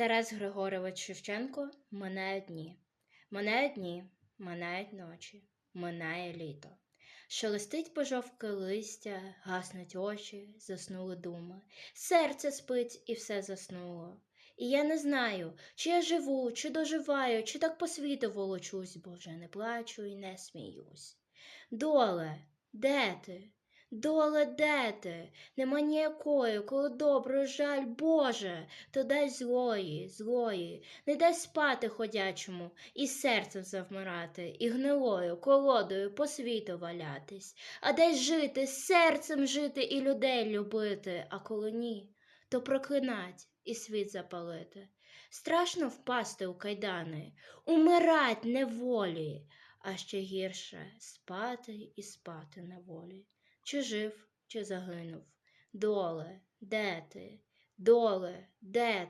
Тарас Григорович Шевченко минають дні. Минають дні, минають ночі, минає літо. Шелестить пожовке листя, гаснуть очі, заснули думи. Серце спить і все заснуло. І я не знаю, чи я живу, чи доживаю, чи так по світу волочусь, бо вже не плачу і не сміюсь. Доле, де ти? Доле, де ти? Нема ніякої, коли добре жаль, Боже, то дай злої, злої, не дай спати ходячому, і серцем завмирати, і гнилою, колодою по світу валятись, а дай жити, серцем жити і людей любити, а коли ні, то проклинать і світ запалити. Страшно впасти у кайдани, умирать неволі, а ще гірше спати і спати на волі. Чи жив, чи загинув? Доле, де ти? Доле, де